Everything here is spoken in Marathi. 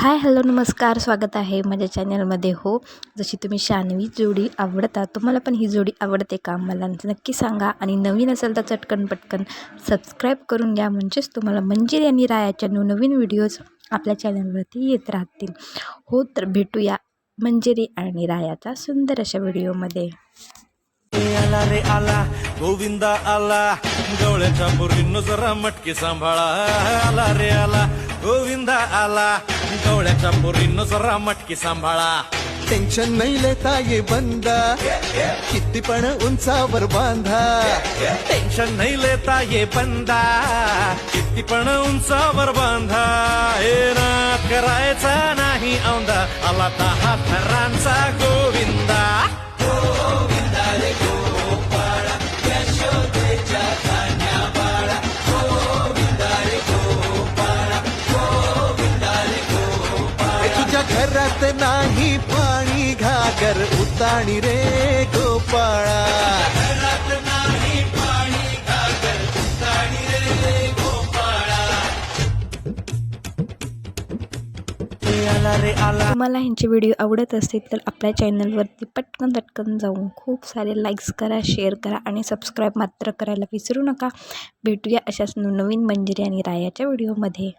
हाय हॅलो नमस्कार. स्वागत आहे माझ्या चॅनलमध्ये. हो जशी तुम्ही शानवी जोडी आवडता तुम्हाला पण ही जोडी आवडते का? मला नक्की सांगा. आणि नवीन असेल तर चटकन पटकन सबस्क्राईब करून घ्या. म्हणजेच तुम्हाला मंजिरी आणि रायाच्या नवनवीन व्हिडिओज आपल्या चॅनलवरती येत राहतील. हो तर भेटूया मंजिरी आणि रायाच्या सुंदर अशा व्हिडिओमध्ये आला रे आला गोविंदा आला गवळ्याच्या पोरींनो जरा मटकी सांभाळा. आला रे आला गोविंदा आला गवळ्याच्या पोरींनो जरा मटकी सांभाळा. टेन्शन नाही लेता ये बंदा. किती पण उंचावर बांधा. टेन्शन नाही लेता ये बंदा. किती पण उंचावर बांधा. हे नात करायचा नाही औंदा आला दहा थरांचा गोविंदा. घरात नाही पाणी घागर उताणी रे गोपाळा. रे आला तुम्हाला ह्यांचे व्हिडिओ आवडत असतील तर आपल्या चॅनलवरती पटकन पटकन जाऊन खूप सारे लाईक्स करा शेअर करा आणि सबस्क्राईब मात्र करायला विसरू नका. भेटूया अशाच नवनवीन मंजिरी आणि रायाच्या व्हिडिओमध्ये.